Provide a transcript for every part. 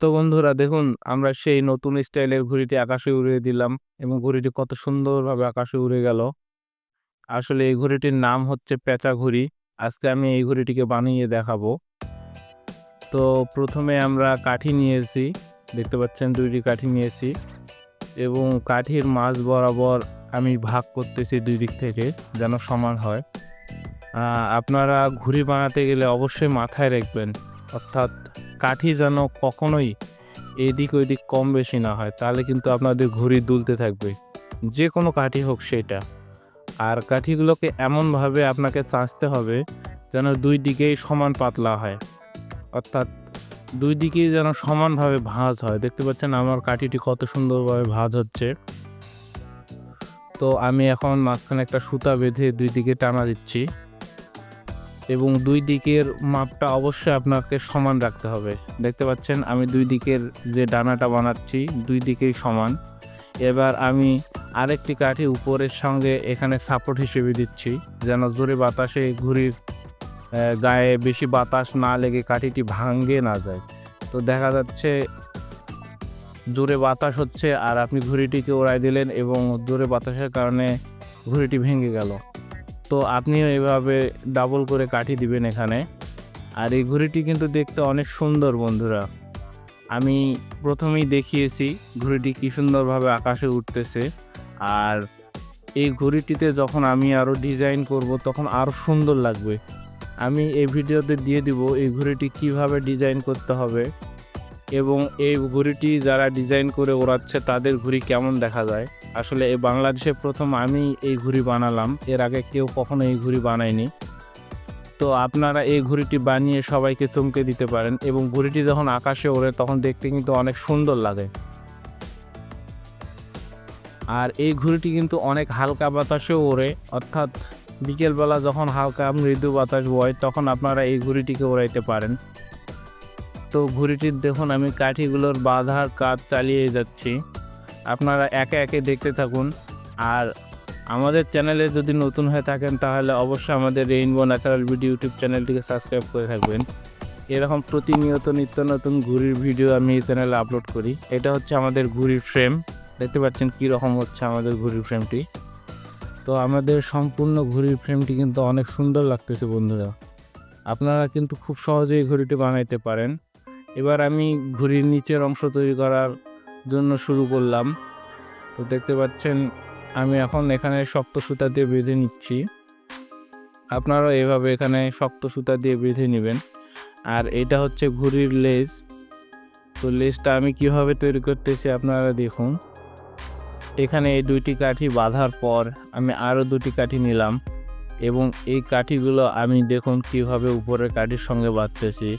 তো বন্ধুরা দেখুন, আমরা সেই নতুন স্টাইলের ঘুড়িটি আকাশে উড়িয়ে দিলাম এবং ঘুড়িটি কত সুন্দরভাবে আকাশে উড়ে গেল। আসলে এই ঘুড়িটির নাম হচ্ছে পেঁচা ঘুড়ি। আজকে আমি এই ঘুড়িটিকে বানিয়ে দেখাবো। তো প্রথমে আমরা কাঠি নিয়েছি, দেখতে পাচ্ছেন দুইটি কাঠি নিয়েছি এবং কাঠির মাঝ বরাবর আমি ভাগ করতেছি দুই দিক থেকে যেন সমান হয়। আপনারা ঘুড়ি বানাতে গেলে অবশ্যই মাথায় রাখবেন, অর্থাৎ কাঠি যেন কখনোই এদিক ওইদিক কম বেশি না হয়, তাহলে কিন্তু আপনাদের ঘুড়ি দুলতে থাকবে। যে কোনো কাঠি হোক সেটা। আর কাঠিগুলোকে এমনভাবে আপনাকে চাঁচতে হবে যেন দুই দিকেই সমান পাতলা হয়। অর্থাৎ দুই দিকেই যেন সমানভাবে ভাঁজ হয়। দেখতে পাচ্ছেন আমার কাঠিটি কত সুন্দরভাবে ভাঁজ হচ্ছে। তো আমি এখন মাঝখানে একটা সুতা বেঁধে দুই দিকে টানা দিচ্ছি। এবং দুই দিকের মাপটা অবশ্যই আপনাকে সমান রাখতে হবে। দেখতে পাচ্ছেন, আমি দুই দিকের যে ডানাটা বানাচ্ছি, দুই দিকেই সমান। এবার আমি আরেকটি কাঠি উপরের সঙ্গে এখানে সাপোর্ট হিসেবে দিচ্ছি, যেন জোরে বাতাসে ঘুড়ির গায়ে বেশি বাতাস না লেগে কাঠিটি ভাঙ্গে না যায়। তো দেখা যাচ্ছে, জোরে বাতাস হচ্ছে আর আপনি ঘুড়িটিকে ওড়াই দিলেন এবং জোরে বাতাসের কারণে ঘুড়িটি ভেঙে গেল। তো আপনিও এভাবে ডাবল করে কাঠি দিবেন এখানে। আর এই ঘুড়িটি কিন্তু দেখতে অনেক সুন্দর বন্ধুরা। আমি প্রথমেই দেখিয়েছি ঘুড়িটি কী সুন্দরভাবে আকাশে উঠতেছে। আর এই ঘুড়িটিতে যখন আমি আরও ডিজাইন করব, তখন আরও সুন্দর লাগবে। আমি এই ভিডিওতে দিয়ে দিব এই ঘুড়িটি কীভাবে ডিজাইন করতে হবে। এবং এই ঘুড়িটি যারা ডিজাইন করে ওড়াচ্ছে, তাদের ঘুড়ি কেমন দেখা যায়? আসলে এই বাংলাদেশে প্রথম আমি এই ঘুড়ি বানালাম। এর আগে কেউ কখনো এই ঘুড়ি বানায়নি। তো আপনারা এই ঘুড়িটি বানিয়ে সবাইকে চমকে দিতে পারেন এবং ঘুড়িটি যখন আকাশে ওড়ে, তখন দেখতে কিন্তু অনেক সুন্দর লাগে। আর এই ঘুড়িটি কিন্তু অনেক হালকা বাতাসেও ওড়ে। অর্থাৎ বিকেলবেলা যখন হালকা মৃদু বাতাস বয়, তখন আপনারা এই ঘুড়িটিকে ওড়াইতে পারেন। তো ঘুড়িটির দেখুন আমি কাঠিগুলোর বাঁধার কাজ চালিয়ে যাচ্ছি। আপনারা একে একে দেখতে থাকুন। আর আমাদের চ্যানেলে যদি নতুন হয়ে থাকেন, তাহলে অবশ্যই আমাদের রেইনবো ন্যাচারাল ভিডিও ইউটিউব চ্যানেলটিকে সাবস্ক্রাইব করে থাকবেন। এরকম প্রতিনিয়ত নিত্য নতুন ঘুড়ির ভিডিও আমি এই চ্যানেলে আপলোড করি। এটা হচ্ছে আমাদের ঘুড়ির ফ্রেম দেখতে পাচ্ছেন কী রকম হচ্ছে আমাদের ঘুড়ির ফ্রেমটি তো আমাদের সম্পূর্ণ ঘুড়ির ফ্রেমটি কিন্তু অনেক সুন্দর লাগতেছে বন্ধুরা। আপনারা কিন্তু খুব সহজেই ঘুড়িটি বানাইতে পারেন। এবার আমি ঘুড়ির নিচের অংশ তৈরি করার জন্য শুরু করলাম। তো দেখতে পাচ্ছেন, আমি এখন এখানে শক্ত সুতা দিয়ে বেঁধে নিচ্ছি। আপনারাও এভাবে এখানে শক্ত সুতা দিয়ে বেঁধে নেবেন। আর এটা হচ্ছে ঘুড়ির লেজ। তো লেজটা আমি কীভাবে তৈরি করতেছি আপনারা দেখুন। এখানে এই দুইটি কাঠি বাঁধার পর আমি আরও দুটি কাঠি নিলাম। এবং এই কাঠিগুলো আমি দেখুন কীভাবে উপরের কাঠির সঙ্গে বাঁধতেছি।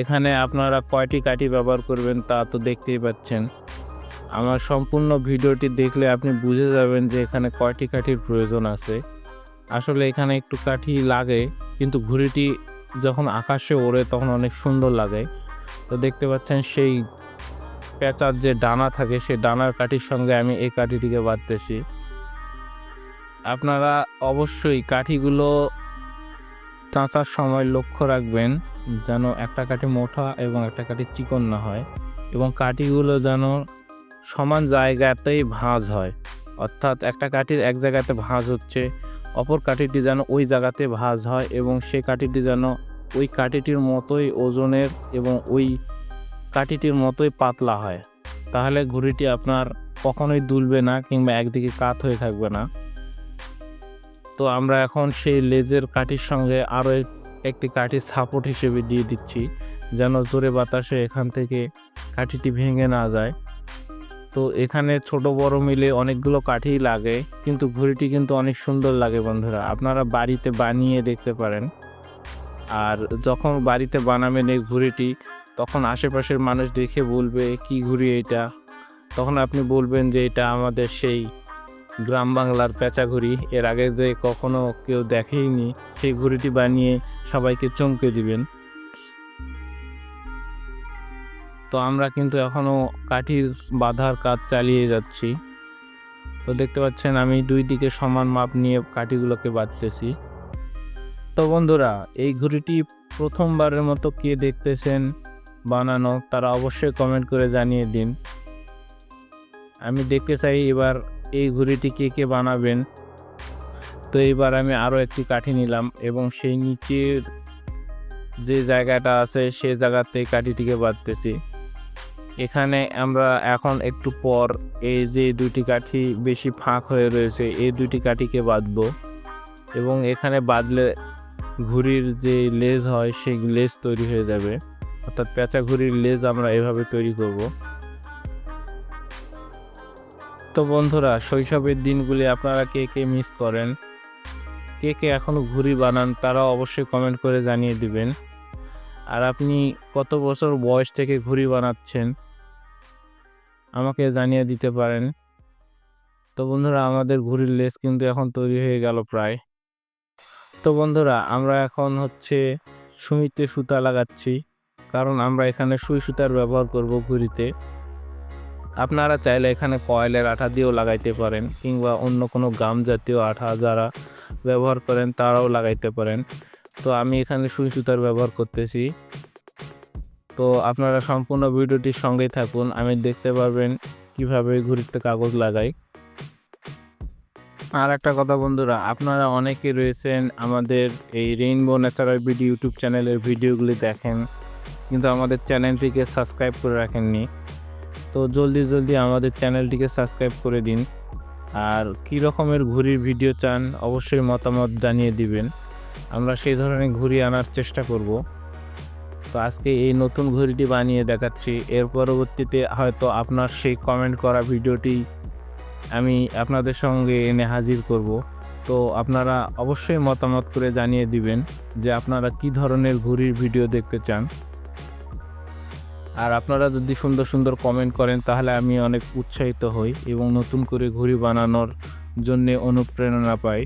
এখানে আপনারা কয়টি কাঠি ব্যবহার করবেন তা তো দেখতেই পাচ্ছেন। আমার সম্পূর্ণ ভিডিওটি দেখলে আপনি বুঝে যাবেন যে এখানে কয়টি কাঠির প্রয়োজন আছে। আসলে এখানে একটু কাঠি লাগে, কিন্তু ঘুড়িটি যখন আকাশে ওড়ে তখন অনেক সুন্দর লাগে। তো দেখতে পাচ্ছেন সেই পেঁচার যে ডানা থাকে, সেই ডানার কাঠির সঙ্গে আমি এই কাঠিটিকে বাঁধতেছি। আপনারা অবশ্যই কাঠিগুলো চাঁচার সময় লক্ষ্য রাখবেন। যেন একটা কাঠি মোটা এবং একটা কাঠি চিকন না হয় এবং কাঠিগুলো যেন সমান জায়গাতেই ভাঁজ হয়। অর্থাৎ একটা কাঠির এক জায়গাতে ভাঁজ হচ্ছে, অপর কাঠিটি যেন ওই জায়গাতে ভাঁজ হয় এবং সেই কাঠিটি যেন ওই কাঠিটির মতোই ওজনের এবং ওই কাঠিটির মতোই পাতলা হয়। তাহলে ঘুড়িটি আপনার কখনোই দুলবে না কিংবা একদিকে কাত হয়ে থাকবে না। তো আমরা এখন সেই লেজের কাঠির সঙ্গে আরও একটি কাঠি সাপোর্ট হিসেবে দিয়ে দিচ্ছি, যেন জোরে বাতাসে এখান থেকে কাঠিটি ভেঙে না যায়। তো এখানে ছোট বড় মিলে অনেকগুলো কাঠি লাগে, কিন্তু ঘুড়িটি কিন্তু অনেক সুন্দর লাগে বন্ধুরা। আপনারা বাড়িতে বানিয়ে দেখতে পারেন। আর যখন বাড়িতে বানাবেন এই ঘুড়িটি, তখন আশেপাশের মানুষ দেখে বলবে, কি ঘুড়ি এটা? তখন আপনি বলবেন যে, এটা আমাদের সেই গ্রাম বাংলার পেঁচা ঘুড়ি। এর আগে যে কখনো কেউ দেখেইনি, সেই ঘুড়িটি বানিয়ে সবাইকে চমকে দিবেন। তো আমরা কিন্তু এখনও কাঠির বাঁধার কাজ চালিয়ে যাচ্ছি। তো দেখতে পাচ্ছেন আমি দুই দিকে সমান মাপ নিয়ে কাঠিগুলোকে বাঁধতেছি। তো বন্ধুরা, এই ঘুড়িটি প্রথমবারের মতো কে দেখতেছেন বানানো, তারা অবশ্যই কমেন্ট করে জানিয়ে দিন। আমি দেখতে চাই এবার এই ঘুড়িটি কে কে বানাবেন। তো এবার আমি আরও একটি কাঠি নিলাম এবং সেই নিচের যে জায়গাটা আছে, সে জায়গাতে কাঠিটিকে বাঁধতেছি। এখানে আমরা এখন একটু পর এই যে দুটি কাঠি বেশি ফাঁক হয়ে রয়েছে, এই দুটি কাঠিকে বাঁধবো। এবং এখানে বাঁধলে ঘুড়ির যে লেজ হয়, সেই লেজ তৈরি হয়ে যাবে। অর্থাৎ পেঁচা ঘুড়ির লেজ আমরা এভাবে তৈরি করব। তো বন্ধুরা, শৈশবের দিনগুলি আপনারা কে কে মিস করেন? কে কে এখনও ঘুড়ি বানান তারাও অবশ্যই কমেন্ট করে জানিয়ে দিবেন। আর আপনি কত বছর বয়স থেকে ঘুড়ি বানাচ্ছেন? আমাকে জানিয়ে দিতে পারেন। তো বন্ধুরা, আমাদের ঘুড়ির লেস কিন্তু এখন তৈরি হয়ে গেল প্রায়। তো বন্ধুরা, আমরা এখন হচ্ছে সুইতে সুতা লাগাচ্ছি, কারণ আমরা এখানে সুই সুতার ব্যবহার করব ঘুড়িতে। আপনারা চাইলে এখানে কয়েলের আঠা দিয়েও লাগাইতে পারেন, কিংবা অন্য কোনো গাম জাতীয় আঠা যারা ব্যবহার করেন, তারাও লাগাইতে পারেন। তো আমি এখানে সুই সুতার ব্যবহার করতেছি। তো আপনারা সম্পূর্ণ ভিডিওটির সঙ্গেই থাকুন। আমি দেখতে পারবেন কীভাবে ঘুড়িতে কাগজ লাগাই। আর একটা কথা বন্ধুরা, আপনারা অনেকে রয়েছেন আমাদের এই রেইনবো ন্যাচারাল বিডি ইউটিউব চ্যানেলের ভিডিওগুলি দেখেন, কিন্তু আমাদের চ্যানেলটিকে সাবস্ক্রাইব করে রাখেননি। তো জলদি জলদি আমাদের চ্যানেলটিকে সাবস্ক্রাইব করে দিন। আর কী রকমের ঘুড়ির ভিডিও চান অবশ্যই মতামত জানিয়ে দিবেন। আমরা সেই ধরনের ঘুড়ি আনার চেষ্টা করব। তো আজকে এই নতুন ঘড়িটি বানিয়ে দেখাচ্ছি। এর পরবর্তীতে হয়তো আপনার সেই কমেন্ট করা ভিডিওটি আমি আপনাদের সঙ্গে এনে হাজির করব। তো আপনারা অবশ্যই মতামত করে জানিয়ে দিবেন যে আপনারা কি ধরনের ঘুড়ির ভিডিও দেখতে চান। আর আপনারা যদি সুন্দর সুন্দর কমেন্ট করেন, তাহলে আমি অনেক উৎসাহিত হই এবং নতুন করে ঘুড়ি বানানোর জন্যে অনুপ্রেরণা পাই।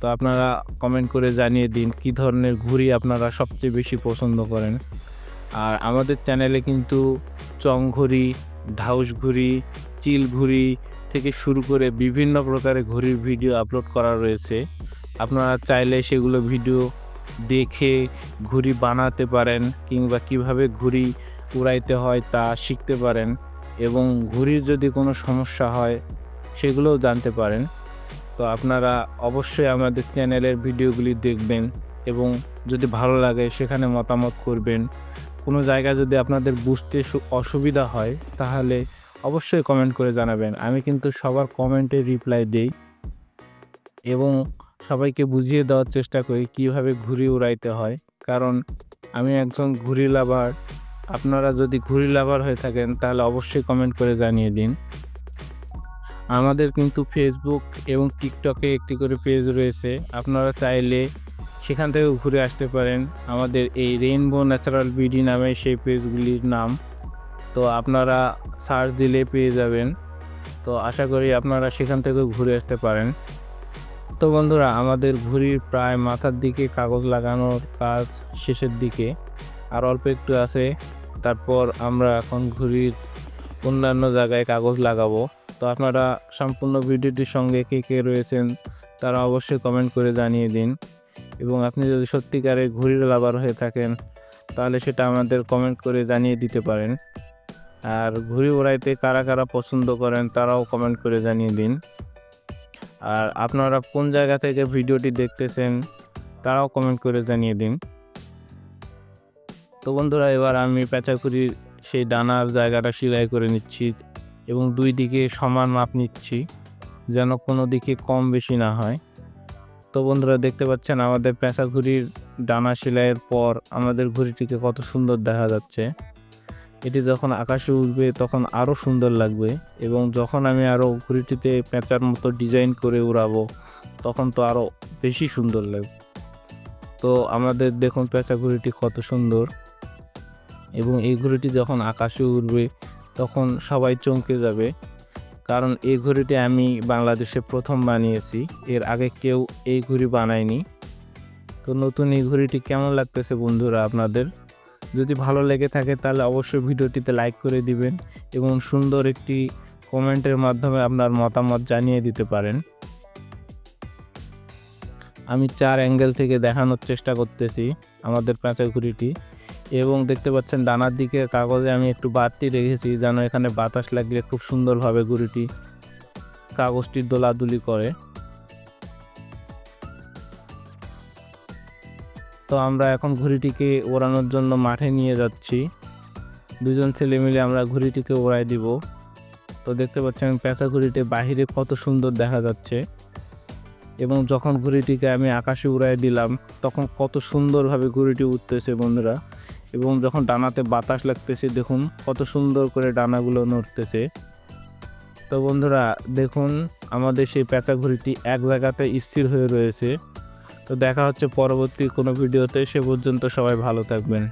তো আপনারা কমেন্ট করে জানিয়ে দিন, কি ধরনের ঘুড়ি আপনারা সবচেয়ে বেশি পছন্দ করেন? আর আমাদের চ্যানেলে কিন্তু চং ঘুড়ি, ঢাউস ঘুড়ি, চিল ঘুড়ি থেকে শুরু করে বিভিন্ন প্রকারের ঘুড়ির ভিডিও আপলোড করা রয়েছে। আপনারা চাইলে সেগুলো ভিডিও দেখে ঘুড়ি বানাতে পারেন কিংবা কীভাবে ঘুড়ি উড়াইতে হয় তা শিখতে পারেন এবং ঘুড়ির যদি কোনো সমস্যা হয় সেগুলোও জানতে পারেন। তো আপনারা অবশ্যই আমাদের চ্যানেলের ভিডিওগুলি দেখবেন এবং যদি ভালো লাগে সেখানে মতামত করবেন। কোনো জায়গায় যদি আপনাদের বুঝতে অসুবিধা হয় তাহলে অবশ্যই কমেন্ট করে জানাবেন। আমি কিন্তু সবার কমেন্টে রিপ্লাই দেই এবং সবাইকে বুঝিয়ে দেওয়ার চেষ্টা করি কীভাবে ঘুড়ি উড়াইতে হয়। কারণ আমি একজন ঘুড়ি লাভার আপনারা যদি ঘুড়ি লাভার হয়ে থাকেন, তাহলে অবশ্যই কমেন্ট করে জানিয়ে দিন। আমাদের কিন্তু ফেসবুক এবং টিকটকে একটি করে পেজ রয়েছে। আপনারা চাইলে সেখান থেকেও ঘুরে আসতে পারেন। আমাদের এই রেইনবো ন্যাচারাল বিডি নামে সেই পেজগুলির নাম। তো আপনারা সার্চ দিলে পেয়ে যাবেন। তো আশা করি আপনারা সেখান থেকে ঘুরে আসতে পারেন। তো বন্ধুরা, আমাদের ঘুড়ির প্রায় মাথার দিকে কাগজ লাগানোর কাজ শেষের দিকে। আর অল্প একটু আছে। তারপর আমরা এখন ঘুড়ির অন্যান্য জায়গায় কাগজ লাগাবো। তো আপনারা সম্পূর্ণ ভিডিওটির সঙ্গে কে কে রয়েছেন, তারা অবশ্যই কমেন্ট করে জানিয়ে দিন। এবং আপনি যদি সত্যিকারের ঘুড়ির লাভার হয়ে থাকেন, তাহলে সেটা আমাদের কমেন্ট করে জানিয়ে দিতে পারেন। আর ঘুড়ি ওড়াইতে কারা কারা পছন্দ করেন, তারাও কমেন্ট করে জানিয়ে দিন। আর আপনারা কোন জায়গা থেকে ভিডিওটি দেখতেছেন, তারাও কমেন্ট করে জানিয়ে দিন। তো বন্ধুরা, এবার আমি পেঁচাকুড়ির সেই ডানার জায়গাটা সেলাই করে নিচ্ছি এবং দুই দিকে সমান মাপ নিচ্ছি যেন কোনো দিকে কম বেশি না হয়। তো বন্ধুরা, দেখতে পাচ্ছেন আমাদের পেঁচা ঘুড়ির ডানা সেলাইয়ের পর আমাদের ঘুড়িটিকে কত সুন্দর দেখা যাচ্ছে। এটি যখন আকাশে উঠবে তখন আরও সুন্দর লাগবে এবং যখন আমি আরও ঘুড়িটিতে পেঁচার মতো ডিজাইন করে উড়াবো তখন তো আরও বেশি সুন্দর লাগবে। তো আমাদের দেখুন পেঁচা ঘুড়িটি কত সুন্দর। এবং এই ঘড়িটি যখন আকাশে উড়বে, তখন সবাই চমকে যাবে। কারণ এই ঘড়িটি আমি বাংলাদেশে প্রথম বানিয়েছি। এর আগে কেউ এই ঘড়ি বানায়নি। তো নতুন এই ঘড়িটি কেমন লাগতেছে বন্ধুরা আপনাদের? যদি ভালো লেগে থাকে তাহলে অবশ্যই ভিডিওটিতে লাইক করে দিবেন এবং সুন্দর একটি কমেন্টের মাধ্যমে আপনার মতামত জানিয়ে দিতে পারেন। আমি চার অ্যাঙ্গেল থেকে দেখানোর চেষ্টা করতেছি আমাদের পেঁচা ঘুড়িটি। এবং দেখতে পাচ্ছেন ডানার দিকে কাগজে আমি একটু বাড়তি রেখেছি যেন এখানে বাতাস লাগলে খুব সুন্দরভাবে ঘুড়িটি কাগজটি দোলাদুলি করে। তো আমরা এখন ঘুড়িটিকে ওড়ানোর জন্য মাঠে নিয়ে যাচ্ছি। দুজন ছেলে মিলে আমরা ঘুড়িটিকে ওড়াই দিব। তো দেখতে পাচ্ছেন পেঁচা ঘুড়িটি বাহিরে কত সুন্দর দেখা যাচ্ছে। এবং যখন ঘুড়িটিকে আমি আকাশে উড়াই দিলাম, তখন কত সুন্দরভাবে ঘুড়িটি উঠতেছে বন্ধুরা। এবং যখন ডানাতে বাতাস লাগতেছে, দেখুন কত সুন্দর করে ডানাগুলো নড়তেছে। তো বন্ধুরা, দেখুন আমাদের সেই প্যাঁচা ঘুড়িটি এক জায়গাতে স্থির হয়ে রয়েছে। তো দেখা হচ্ছে পরবর্তী কোনো ভিডিওতে, সে পর্যন্ত সবাই ভালো থাকবেন।